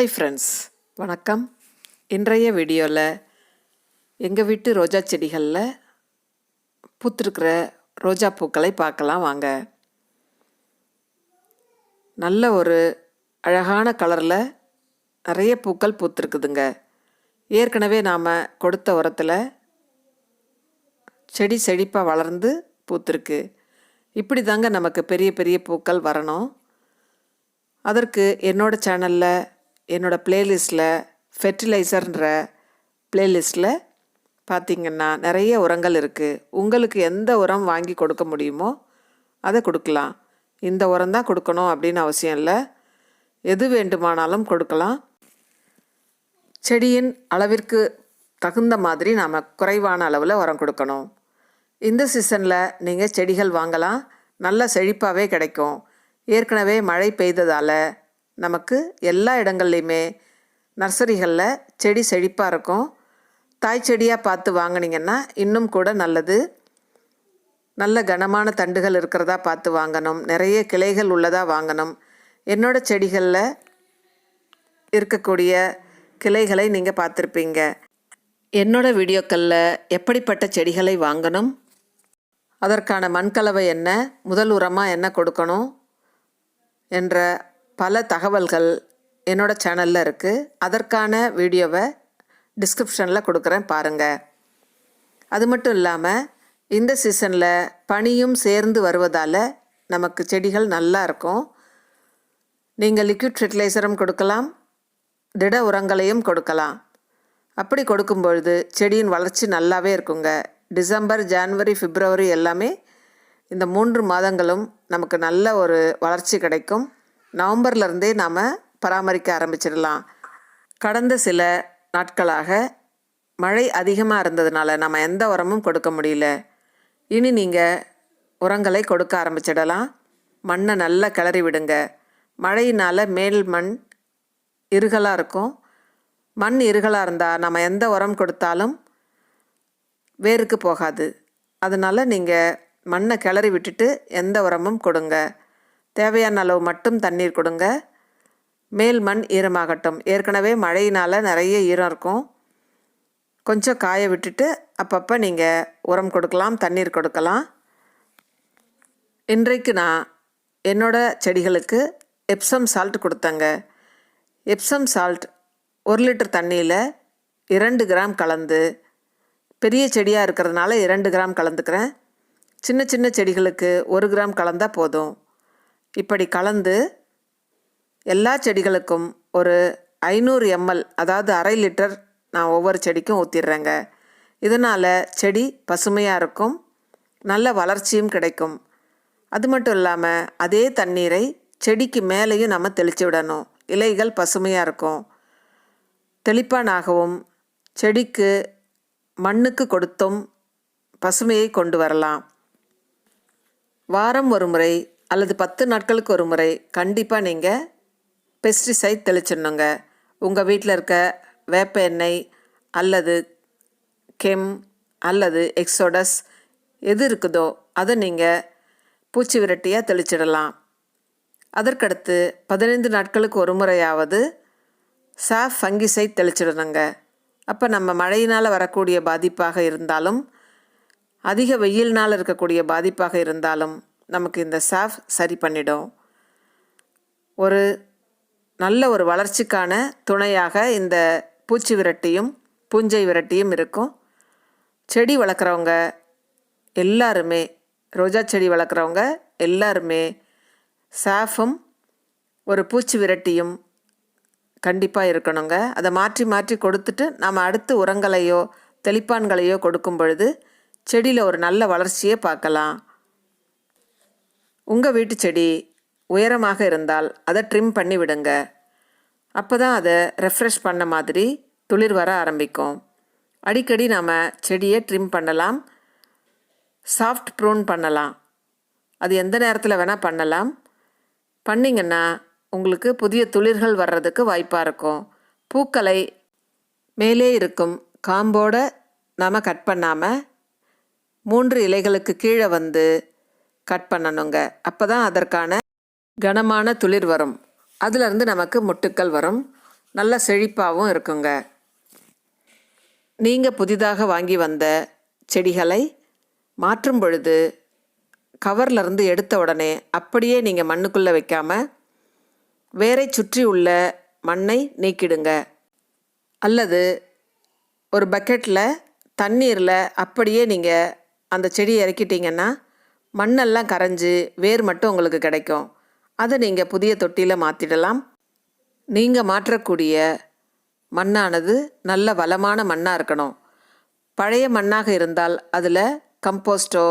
Hi friends வணக்கம். இன்றைய வீடியோவில் எங்கள் வீட்டு ரோஜா செடிகளில் பூத்திருக்கிற ரோஜா பூக்களை பார்க்கலாம் வாங்க. நல்ல ஒரு அழகான கலரில் நிறைய பூக்கள் பூத்திருக்குதுங்க. ஏற்கனவே நாம் கொடுத்த உரத்தில் செடி செழிப்பாக வளர்ந்து பூத்திருக்கு. இப்படி தாங்க நமக்கு பெரிய பெரிய பூக்கள் வரணும். அதற்கு என்னோடய சேனலில் என்னோட பிளேலிஸ்ட்டில் ஃபெர்டிலைசர்ன்ற ப்ளேலிஸ்ட்டில் பார்த்திங்கன்னா நிறைய உரங்கள் இருக்குது உங்களுக்கு எந்த உரம் வாங்கி கொடுக்க முடியுமோ அதை கொடுக்கலாம். இந்த உரம் தான் கொடுக்கணும் அப்படின்னு அவசியம் இல்லை. எது வேண்டுமானாலும் கொடுக்கலாம். செடியின் அளவிற்கு தகுந்த மாதிரி நாம் குறைவான அளவில் உரம் கொடுக்கணும். இந்த சீசனில் நீங்கள் செடிகள் வாங்கலாம். நல்ல செழிப்பாகவே கிடைக்கும். ஏற்கனவே மழை பெய்ததால் நமக்கு எல்லா இடங்கள்லையுமே நர்சரிகளில் செடி செழிப்பாக இருக்கும். தாய் செடியாக பார்த்து வாங்கினீங்கன்னா இன்னும் கூட நல்லது. நல்ல கனமான தண்டுகள் இருக்கிறதா பார்த்து வாங்கணும். நிறைய கிளைகள் உள்ளதாக வாங்கணும். என்னோடய செடிகளில் இருக்கக்கூடிய கிளைகளை நீங்கள் பார்த்துருப்பீங்க. என்னோடய வீடியோக்களில் எப்படிப்பட்ட செடிகளை வாங்கணும்? அதற்கான மண்கலவை என்ன? முதல் உரமாக என்ன கொடுக்கணும்? என்ற பல தகவல்கள் என்னோட சேனலில் இருக்குது அதற்கான வீடியோவை டிஸ்கிரிப்ஷனில் கொடுக்குறேன் பாருங்கள் அது மட்டும் இல்லாமல் இந்த சீசனில் பனியும் சேர்ந்து வருவதால் நமக்கு செடிகள் நல்லா இருக்கும். நீங்கள் லிக்விட் ஃபெர்டிலைசரும் கொடுக்கலாம் திட உரங்களையும் கொடுக்கலாம். அப்படி கொடுக்கும் பொழுது செடியின் வளர்ச்சி நல்லாவே இருக்குங்க. டிசம்பர் ஜான்வரி பிப்ரவரி எல்லாமே இந்த மூன்று மாதங்களும் நமக்கு நல்ல ஒரு வளர்ச்சி கிடைக்கும். நவம்பர்லேருந்தே நாம் பராமரிக்க ஆரம்பிச்சிடலாம். கடந்த சில நாட்களாக மழை அதிகமாக இருந்ததுனால நம்ம எந்த உரமும் கொடுக்க முடியல. இனி நீங்கள் உரங்களை கொடுக்க ஆரம்பிச்சிடலாம். மண்ணை நல்லா கிளறி விடுங்க. மழையினால் மேல் மண் இருகலாக இருக்கும். மண் இருகலாக இருந்தால் நம்ம எந்த உரம் கொடுத்தாலும் வேருக்கு போகாது. அதனால் நீங்கள் மண்ணை கிளறி விட்டுட்டு எந்த உரமும் கொடுங்க. தேவையான அளவு மட்டும் தண்ணீர் கொடுங்க. மேல் மண் ஈரமாகட்டும். ஏற்கனவே மழையினால் நிறைய ஈரம் இருக்கும். கொஞ்சம் காய விட்டுட்டு அப்பப்போ நீங்கள் உரம் கொடுக்கலாம் தண்ணீர் கொடுக்கலாம். இன்றைக்கு நான் என்னோட செடிகளுக்கு எப்சம் சால்ட் கொடுத்தேங்க. எப்சம் சால்ட் ஒரு லிட்டர் தண்ணியில் இரண்டு கிராம் கலந்து பெரிய செடியாக இருக்கிறதுனால இரண்டு கிராம் கலந்துக்கிறேன். சின்ன சின்ன செடிகளுக்கு ஒரு கிராம் கலந்தால் போதும். இப்படி கலந்து எல்லா செடிகளுக்கும் ஒரு ஐநூறு எம்எல் அதாவது அரை லிட்டர் நான் ஒவ்வொரு செடிக்கும் ஊற்றிடுறேங்க இதனால் செடி பசுமையாக இருக்கும் நல்ல வளர்ச்சியும் கிடைக்கும். அது மட்டும் இல்லாமல் அதே தண்ணீரை செடிக்கு மேலேயும் நம்ம தெளித்து விடணும். இலைகள் பசுமையாக இருக்கும். தெளிப்பானாகவும் செடிக்கு மண்ணுக்கு கொடுத்தும் பசுமையை கொண்டு வரலாம். வாரம் ஒரு முறை அல்லது பத்து நாட்களுக்கு ஒரு முறை கண்டிப்பாக நீங்கள் பெஸ்டிசைட் தெளிச்சிடணுங்க. உங்கள் வீட்டில் இருக்க வேப்ப எண்ணெய் அல்லது கெம் அல்லது எக்ஸோடஸ் எது இருக்குதோ அதை நீங்கள் பூச்சி விரட்டியாக தெளிச்சிடலாம். அதற்கடுத்து பதினைந்து நாட்களுக்கு ஒரு முறையாவது சாஃப் ஃபங்கிசை தெளிச்சிடணுங்க. அப்போ நம்ம மழையினால் வரக்கூடிய பாதிப்பாக இருந்தாலும் அதிக வெயில்னால் இருக்கக்கூடிய பாதிப்பாக இருந்தாலும் நமக்கு இந்த சாஃப் சரி பண்ணிடும். ஒரு நல்ல ஒரு வளர்ச்சிக்கான துணையாக இந்த பூச்சி விரட்டியும் பூஞ்சை விரட்டியும் இருக்கும். செடி வளர்க்குறவங்க எல்லாருமே ரோஜா செடி வளர்க்குறவங்க எல்லாருமே சாஃபும் ஒரு பூச்சி விரட்டியும் கண்டிப்பாக இருக்கணுங்க. அதை மாற்றி மாற்றி கொடுத்துட்டு நம்ம அடுத்து உரங்களையோ தெளிப்பான்களையோ கொடுக்கும் பொழுது செடியில் ஒரு நல்ல வளர்ச்சியை பார்க்கலாம். உங்கள் வீட்டு செடி உயரமாக இருந்தால் அதை ட்ரிம் பண்ணி விடுங்க. அப்போ தான் அதை ரெஃப்ரெஷ் பண்ண மாதிரி துளிர் வர ஆரம்பிக்கும். அடிக்கடி நாம் செடியை ட்ரிம் பண்ணலாம். சாஃப்ட் ப்ரூன் பண்ணலாம். அது எந்த நேரத்தில் வேணால் பண்ணலாம். பண்ணிங்கன்னா உங்களுக்கு புதிய துளிர்கள் வர்றதுக்கு வாய்ப்பாக இருக்கும். பூக்களை மேலே இருக்கும் காம்போட நாம் கட் பண்ணாமல் மூன்று இலைகளுக்கு கீழே வந்து கட் பண்ணணுங்க. அப்போ தான் அதற்கான கனமான துளிர் வரும். அதுலேருந்து நமக்கு முட்டுக்கள் வரும். நல்ல செழிப்பாகவும் இருக்குங்க. நீங்கள் புதிதாக வாங்கி வந்த செடிகளை மாற்றும் பொழுது கவர்லேருந்து எடுத்த உடனே அப்படியே நீங்கள் மண்ணுக்குள்ளே வைக்காமல் வேரை சுற்றி உள்ள மண்ணை நீக்கிடுங்க. அல்லது ஒரு பக்கெட்டில் தண்ணீரில் அப்படியே நீங்கள் அந்த செடியை இறக்கிட்டீங்கன்னா மண்ணெல்லாம் கரைஞ்சி வேர் மட்டும் உங்களுக்கு கிடைக்கும். அதை நீங்கள் புதிய தொட்டியில் மாற்றிடலாம் நீங்கள் மாற்றக்கூடிய மண்ணானது நல்ல வளமான மண்ணாக இருக்கணும். பழைய மண்ணாக இருந்தால் அதில் கம்போஸ்டோ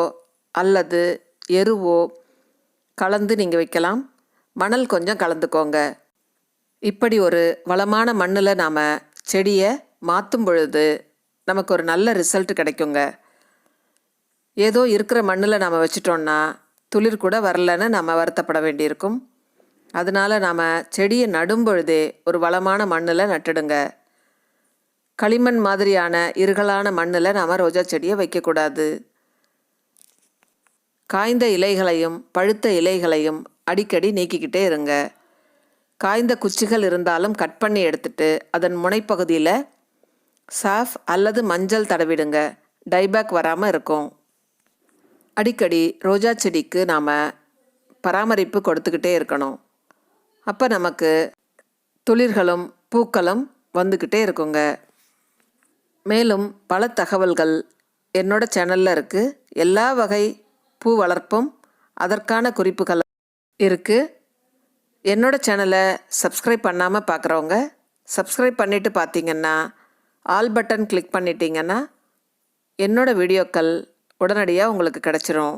அல்லது எருவோ கலந்து நீங்கள் வைக்கலாம். மணல் கொஞ்சம் கலந்துக்கோங்க. இப்படி ஒரு வளமான மண்ணில் நாம் செடியை மாற்றும் பொழுது நமக்கு ஒரு நல்ல ரிசல்ட் கிடைக்குங்க. ஏதோ இருக்கிற மண்ணில் நாம் வச்சிட்டோம்னா துளிர் கூட வரலன்னு நம்ம வருத்தப்பட வேண்டியிருக்கும். அதனால் நாம் செடியை நடும்பொழுதே ஒரு வளமான மண்ணில் நட்டுடுங்க. களிமண் மாதிரியான இருகலான மண்ணில் நாம் ரோஜா செடியை வைக்கக்கூடாது. காய்ந்த இலைகளையும் பழுத்த இலைகளையும் அடிக்கடி நீக்கிக்கிட்டே இருங்க. காய்ந்த குச்சிகள் இருந்தாலும் கட் பண்ணி எடுத்துட்டு அதன் முனைப்பகுதியில் சாஃப் அல்லது மஞ்சள் தடவிடுங்க. டைபேக் வராமல் இருக்கும். அடிக்கடி ரோஜா செடிக்கு நாம் பராமரிப்பு கொடுத்துக்கிட்டே இருக்கணும். அப்போ நமக்கு துளிர்களும் பூக்களும் வந்துக்கிட்டே இருக்குங்க. மேலும் பல தகவல்கள் என்னோட சேனலில் இருக்குது எல்லா வகை பூ வளர்ப்பும் அதற்கான குறிப்புகள் இருக்குது என்னோட சேனலை சப்ஸ்கிரைப் பண்ணாமல் பார்க்குறவங்க சப்ஸ்கிரைப் பண்ணிவிட்டு பார்த்தீங்கன்னா ஆல் பட்டன் கிளிக் பண்ணிட்டீங்கன்னா என்னோடய வீடியோக்கள் உடனடியாக உங்களுக்கு கிடச்சிரும்.